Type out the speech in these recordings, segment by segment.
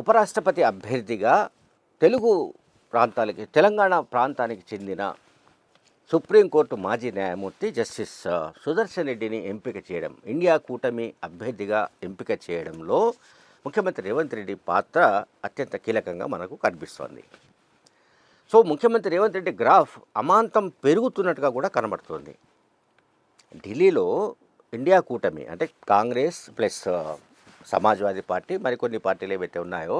ఉపరాష్ట్రపతి అభ్యర్థిగా తెలుగు ప్రాంతాలకి తెలంగాణ ప్రాంతానికి చెందిన సుప్రీంకోర్టు మాజీ న్యాయమూర్తి జస్టిస్ సుదర్శన్ రెడ్డిని ఎంపిక చేయడం ఇండియా కూటమి అభ్యర్థిగా ఎంపిక చేయడంలో ముఖ్యమంత్రి రేవంత్ రెడ్డి పాత్ర అత్యంత కీలకంగా మనకు కనిపిస్తోంది. సో ముఖ్యమంత్రి రేవంత్ రెడ్డి గ్రాఫ్ అమాంతం పెరుగుతున్నట్టుగా కూడా కనబడుతోంది. ఢిల్లీలో ఇండియా కూటమి అంటే కాంగ్రెస్ ప్లస్ సమాజ్వాదీ పార్టీ మరికొన్ని పార్టీలు ఏవైతే ఉన్నాయో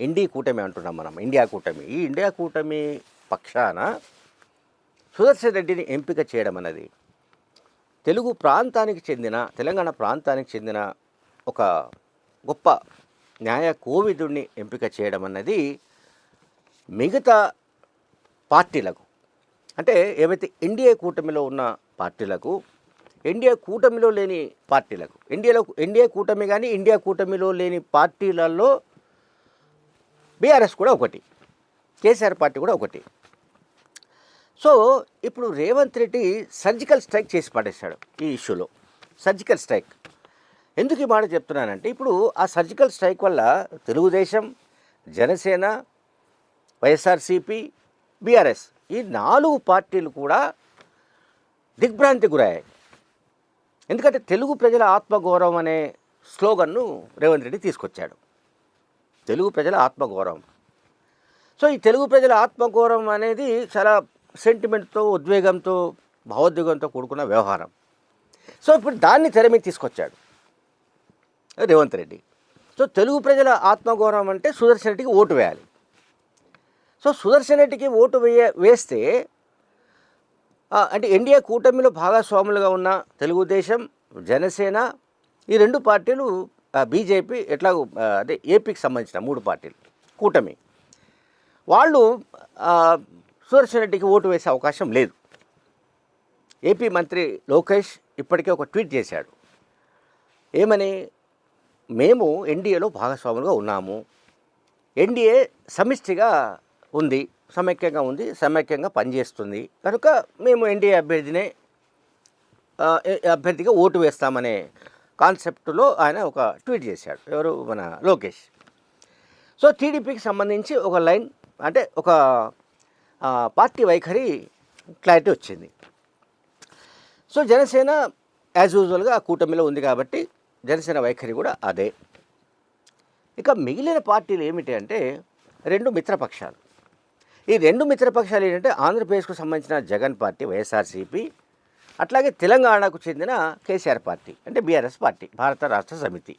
ఇండి కూటమి అంటున్నాం మనం ఇండియా కూటమి. ఈ ఇండియా కూటమి పక్షాన సుదర్శన్ రెడ్డిని ఎంపిక చేయడం అన్నది తెలుగు ప్రాంతానికి చెందిన తెలంగాణ ప్రాంతానికి చెందిన ఒక గొప్ప న్యాయ కోవిదుడిని ఎంపిక చేయడం అన్నది మిగతా పార్టీలకు అంటే ఏవైతే ఎన్డీఏ కూటమిలో ఉన్న పార్టీలకు ఎన్డీఏ కూటమిలో లేని పార్టీలకు. ఎన్డీఏలో ఎన్డీఏ కూటమి కానీ ఇండియా కూటమిలో లేని పార్టీలలో బీఆర్ఎస్ కూడా ఒకటి కేసీఆర్ పార్టీ కూడా ఒకటి. సో ఇప్పుడు రేవంత్ రెడ్డి సర్జికల్ స్ట్రైక్ చేసి పడేశాడు ఈ ఇష్యూలో. Surgical strike. ఎందుకు ఈ మాట చెప్తున్నానంటే ఇప్పుడు ఆ సర్జికల్ స్ట్రైక్ వల్ల తెలుగుదేశం జనసేన వైఎస్ఆర్సిపి బీఆర్ఎస్ ఈ నాలుగు పార్టీలు కూడా దిగ్భ్రాంతి గురయ్యాయి. ఎందుకంటే తెలుగు ప్రజల ఆత్మగౌరవం అనే స్లోగన్ను రేవంత్ రెడ్డి తీసుకొచ్చాడు. తెలుగు ప్రజల ఆత్మగౌరవం. సో ఈ తెలుగు ప్రజల ఆత్మగౌరవం అనేది చాలా సెంటిమెంట్తో ఉద్వేగంతో భావోద్వేగంతో కూడుకున్న వ్యవహారం. సో ఇప్పుడు దాన్ని తెర మీద తీసుకొచ్చాడు రేవంత్ రెడ్డి. సో తెలుగు ప్రజల ఆత్మగౌరవం అంటే సుదర్శన్ రెడ్డికి ఓటు వేయాలి. సో సుదర్శన్ రెడ్డికి ఓటు వేయ వేస్తే అంటే ఎన్డీఏ కూటమిలో భాగస్వాములుగా ఉన్న తెలుగుదేశం జనసేన ఈ రెండు పార్టీలు బీజేపీ ఎట్లా అదే ఏపీకి సంబంధించిన మూడు పార్టీలు కూటమి. వాళ్ళు సుదర్శన్ రెడ్డికి ఓటు వేసే అవకాశం లేదు. ఏపీ మంత్రి లోకేష్ ఇప్పటికే ఒక ట్వీట్ చేశాడు. ఏమని? మేము ఎన్డీఏలో భాగస్వాములుగా ఉన్నాము. ఎన్డీఏ సమిష్టిగా ఉంది సమైక్యంగా ఉంది సమైక్యంగా పనిచేస్తుంది. కనుక మేము ఎన్డీఏ అభ్యర్థినే అభ్యర్థిగా ఓటు వేస్తామనే కాన్సెప్ట్లో ఆయన ఒక ట్వీట్ చేశాడు. ఎవరు? మన లోకేష్. సో టీడీపీకి సంబంధించి ఒక లైన్ అంటే ఒక పార్టీ వైఖరి క్లారిటీ వచ్చింది. సో జనసేన యాజ్ యూజువల్గా ఆ కూటమిలో ఉంది కాబట్టి జనసేన వైఖరి కూడా అదే. ఇక మిగిలిన పార్టీలు ఏమిటి అంటే రెండు మిత్రపక్షాలు. ఈ రెండు మిత్రపక్షాలు ఏంటంటే ఆంధ్రప్రదేశ్కు సంబంధించిన జగన్ పార్టీ వైఎస్ఆర్సీపీ అట్లాగే తెలంగాణకు చెందిన కేసీఆర్ పార్టీ అంటే బీఆర్ఎస్ పార్టీ భారత రాష్ట్ర సమితి.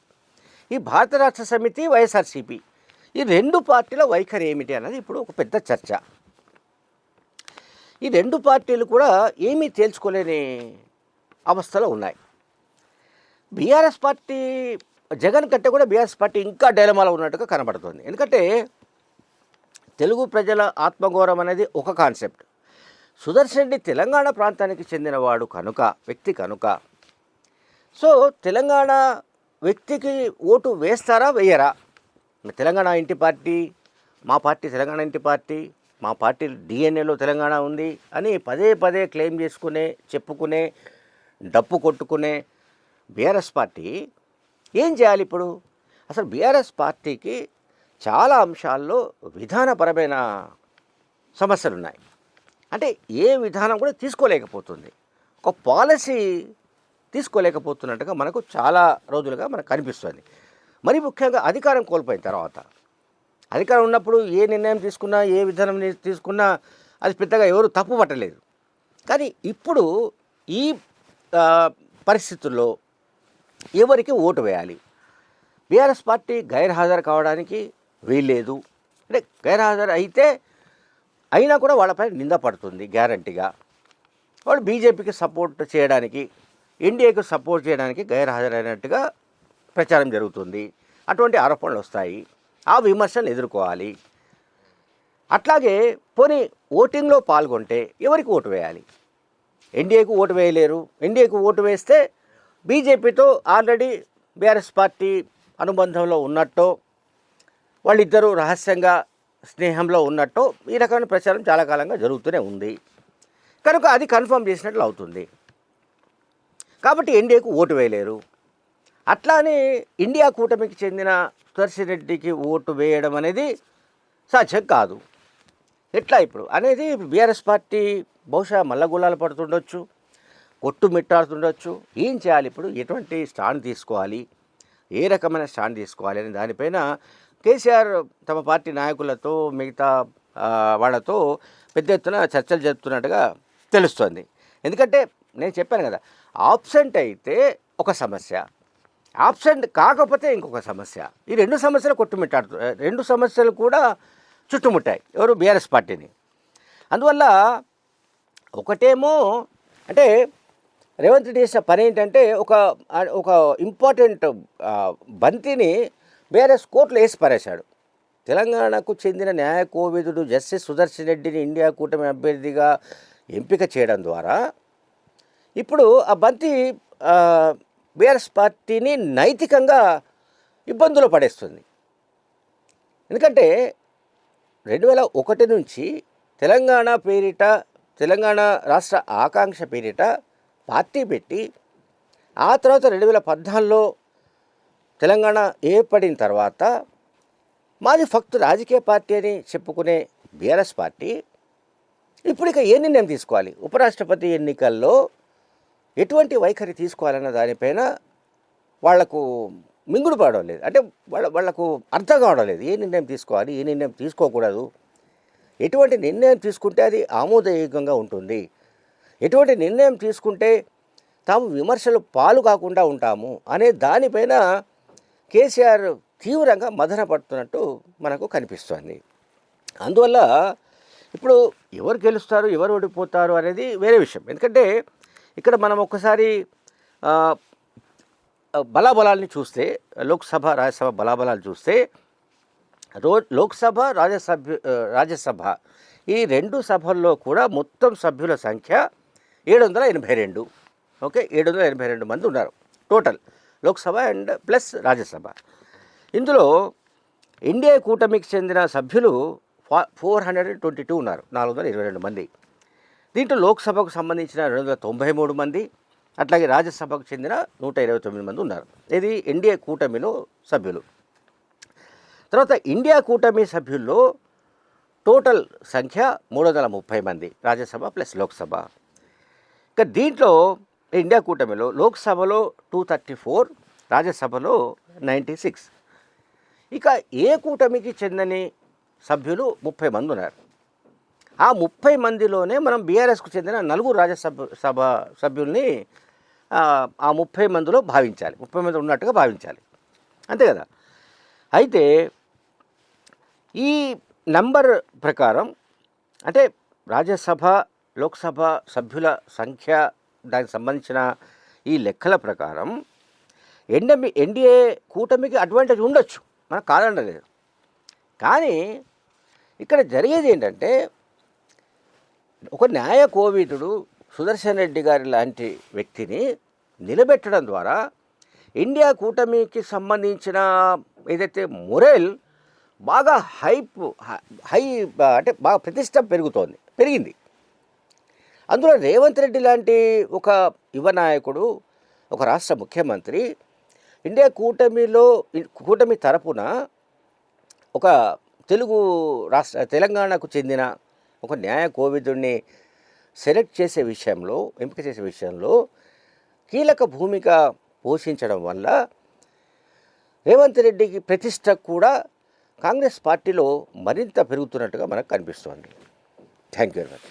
ఈ భారత రాష్ట్ర సమితి వైఎస్ఆర్సీపీ ఈ రెండు పార్టీల వైఖరి ఏమిటి అన్నది ఇప్పుడు ఒక పెద్ద చర్చ. ఈ రెండు పార్టీలు కూడా ఏమీ తేల్చుకోలేని అవస్థలో ఉన్నాయి. బీఆర్ఎస్ పార్టీ జగన్ కంటే కూడా బీఆర్ఎస్ పార్టీ ఇంకా డైలమాలో ఉన్నట్టుగా కనబడుతుంది. ఎందుకంటే తెలుగు ప్రజల ఆత్మగౌరవం అనేది ఒక కాన్సెప్ట్. సుదర్శన్ రెడ్డి తెలంగాణ ప్రాంతానికి చెందినవాడు కనుక వ్యక్తి కనుక. సో తెలంగాణ వ్యక్తికి ఓటు వేస్తారా వేయరా? తెలంగాణ ఇంటి పార్టీ మా పార్టీ తెలంగాణ ఇంటి పార్టీ మా పార్టీ డిఎన్ఏలో తెలంగాణ ఉంది అని పదే పదే క్లెయిమ్ చేసుకునే చెప్పుకునే డప్పు కొట్టుకునే బీఆర్ఎస్ పార్టీ ఏం చేయాలి ఇప్పుడు? అసలు బీఆర్ఎస్ పార్టీకి చాలా అంశాల్లో విధానపరమైన సమస్యలు ఉన్నాయి అంటే ఏ విధానం కూడా తీసుకోలేకపోతుంది. ఒక పాలసీ తీసుకోలేకపోతున్నట్టుగా మనకు చాలా రోజులుగా మనకు కనిపిస్తుంది. మరి ముఖ్యంగా అధికారం కోల్పోయిన తర్వాత అధికారం ఉన్నప్పుడు ఏ నిర్ణయం తీసుకున్నా ఏ విధానం తీసుకున్నా అది పెద్దగా ఎవరు తప్పు పట్టలేదు. కానీ ఇప్పుడు ఈ పరిస్థితుల్లో ఎవరికి ఓటు వేయాలి? బీఆర్ఎస్ పార్టీ గైర్హాజరు కావడానికి వీల్లేదు. అంటే గైర్హాజరు అయితే అయినా కూడా వాళ్ళపై నింద పడుతుంది గ్యారంటీగా. వాళ్ళు బీజేపీకి సపోర్ట్ చేయడానికి ఎన్డీఏకి సపోర్ట్ చేయడానికి గైర్హాజరైనట్టుగా ప్రచారం జరుగుతుంది. అటువంటి ఆరోపణలు వస్తాయి. ఆ విమర్శలు ఎదుర్కోవాలి. అట్లాగే పోనీ ఓటింగ్లో పాల్గొంటే ఎవరికి ఓటు వేయాలి? ఎన్డీఏకు ఓటు వేయలేరు. ఎన్డీఏకు ఓటు వేస్తే బీజేపీతో ఆల్రెడీ బీఆర్ఎస్ పార్టీ అనుబంధంలో ఉన్నట్టో వాళ్ళిద్దరూ రహస్యంగా స్నేహంలో ఉన్నట్టు ఈ రకమైన ప్రచారం చాలా కాలంగా జరుగుతూనే ఉంది. కనుక అది కన్ఫర్మ్ చేసినట్లు అవుతుంది. కాబట్టి ఎన్డీఏకు ఓటు వేయలేరు. అట్లానే ఇండియా కూటమికి చెందిన సుదర్శన్ రెడ్డికి ఓటు వేయడం అనేది సాధ్యం కాదు. ఎట్లా ఇప్పుడు? అనేది బీఆర్ఎస్ పార్టీ బహుశా మల్లగుల్లాలు పడుతుండొచ్చు కొట్టు మిట్టాడుతుండొచ్చు. ఏం చేయాలి ఇప్పుడు? ఎటువంటి స్టాండ్ తీసుకోవాలి? ఏ రకమైన స్టాండ్ తీసుకోవాలి అనే దానిపైన కేసీఆర్ తమ పార్టీ నాయకులతో మిగతా వాళ్ళతో పెద్ద ఎత్తున చర్చలు జరుపుతున్నట్టుగా తెలుస్తోంది. ఎందుకంటే నేను చెప్పాను కదా ఆబ్సెంట్ అయితే ఒక సమస్య ఆబ్సెంట్ కాకపోతే ఇంకొక సమస్య. ఈ రెండు సమస్యలు కొట్టుమిట్టాడు రెండు సమస్యలు కూడా చుట్టుముట్టాయి ఎవరు బీఆర్ఎస్ పార్టీని. అందువల్ల ఒకటేమో అంటే రేవంత్ రెడ్డి చేసిన పని ఏంటంటే ఒక ఒక ఇంపార్టెంట్ బంతిని బీఆర్ఎస్ కోర్టులో వేసి పారేశాడు. తెలంగాణకు చెందిన న్యాయ కోవిదుడు జస్టిస్ సుదర్శన్ రెడ్డిని ఇండియా కూటమి అభ్యర్థిగా ఎంపిక చేయడం ద్వారా ఇప్పుడు ఆ బంతి బీఆర్ఎస్ పార్టీని నైతికంగా ఇబ్బందులు పడేస్తుంది. ఎందుకంటే రెండు వేల ఒకటి నుంచి తెలంగాణ పేరిట తెలంగాణ రాష్ట్ర ఆకాంక్ష పేరిట పార్టీ పెట్టి ఆ తర్వాత రెండు వేల పద్నాలుగులో తెలంగాణ ఏర్పడిన తర్వాత మాది ఫక్తు రాజకీయ పార్టీ అని చెప్పుకునే బీఆర్ఎస్ పార్టీ. ఇప్పుడు ఇక ఏ నిర్ణయం తీసుకోవాలి? ఉపరాష్ట్రపతి ఎన్నికల్లో ఎటువంటి వైఖరి తీసుకోవాలన్న దానిపైన వాళ్ళకు మింగుడు పడడం లేదు. అంటే వాళ్ళ వాళ్ళకు అర్థం కావడం లేదు. ఏ నిర్ణయం తీసుకోవాలి? ఏ నిర్ణయం తీసుకోకూడదు? ఎటువంటి నిర్ణయం తీసుకుంటే అది ఆమోదయోగ్యంగా ఉంటుంది. ఎటువంటి నిర్ణయం తీసుకుంటే తాము విమర్శలు పాలు కాకుండా ఉంటాము అనే దానిపైన కేసీఆర్ తీవ్రంగా మదన పడుతున్నట్టు మనకు కనిపిస్తోంది. అందువల్ల ఇప్పుడు ఎవరు గెలుస్తారు ఎవరు ఓడిపోతారు అనేది వేరే విషయం. ఎందుకంటే ఇక్కడ మనం ఒక్కసారి బలాబలాల్ని చూస్తే లోక్సభ రాజ్యసభ బలాబలాలు చూస్తే రో లోక్సభ రాజ్యసభ రాజ్యసభ ఈ రెండు సభల్లో కూడా మొత్తం సభ్యుల సంఖ్య ఏడు వందల ఎనభై రెండు. ఓకే ఏడు వందల ఎనభై రెండు మంది ఉన్నారు total. Lok Sabha and plus Rajya Sabha. ఇందులో ఇండియా కూటమికి చెందిన సభ్యులు ఫోర్ హండ్రెడ్ ట్వంటీ టూ ఉన్నారు. నాలుగు వందల ఇరవై రెండు మంది. దీంట్లో లోక్సభకు సంబంధించిన రెండు వందల తొంభై మూడు మంది అట్లాగే రాజ్యసభకు చెందిన నూట ఇరవై తొమ్మిది మంది ఉన్నారు. ఇది ఎన్డీఏ కూటమిలో సభ్యులు. తర్వాత ఇండియా కూటమి సభ్యుల్లో టోటల్ సంఖ్య మూడు వందల ముప్పై మంది రాజ్యసభ ప్లస్ లోక్సభ. ఇక దీంట్లో ఇండియా కూటమిలో లోక్సభలో టూ థర్టీ ఫోర్ రాజ్యసభలో నైంటీ సిక్స్ ఇక ఏ కూటమికి చెందని సభ్యులు ముప్పై మంది ఉన్నారు. ఆ ముప్పై మందిలోనే మనం బీఆర్ఎస్కు చెందిన నలుగురు రాజ్యసభ సభ సభ్యుల్ని ఆ, ముప్పై మందిలో భావించాలి. ముప్పై మంది ఉన్నట్టుగా భావించాలి. అంతే కదా? అయితే ఈ నంబర్ ప్రకారం అంటే రాజ్యసభ లోక్సభ సభ్యుల సంఖ్య దానికి సంబంధించిన ఈ లెక్కల ప్రకారం ఎన్డమి ఎన్డీఏ కూటమికి అడ్వాంటేజ్ ఉండొచ్చు. మనకు కాదనలేదు కానీ ఇక్కడ జరిగేది ఏంటంటే ఒక న్యాయ కోవిదుడు సుదర్శన్ రెడ్డి గారి లాంటి వ్యక్తిని నిలబెట్టడం ద్వారా ఇండియా కూటమికి సంబంధించిన ఏదైతే మొరేల్ బాగా హైప్ హై అంటే బాగా ప్రతిష్ట పెరుగుతోంది పెరిగింది. అందులో రేవంత్ రెడ్డి లాంటి ఒక యువ నాయకుడు ఒక రాష్ట్ర ముఖ్యమంత్రి ఇండియా కూటమిలో కూటమి తరపున ఒక తెలుగు రాష్ట్ర తెలంగాణకు చెందిన ఒక న్యాయ కోవిదుడిని సెలెక్ట్ చేసే విషయంలో ఎంపిక చేసే విషయంలో కీలక భూమిక పోషించడం వల్ల రేవంత్ రెడ్డికి ప్రతిష్ట కూడా కాంగ్రెస్ పార్టీలో మరింత పెరుగుతున్నట్టుగా మనకు కనిపిస్తోంది. Thank you very much.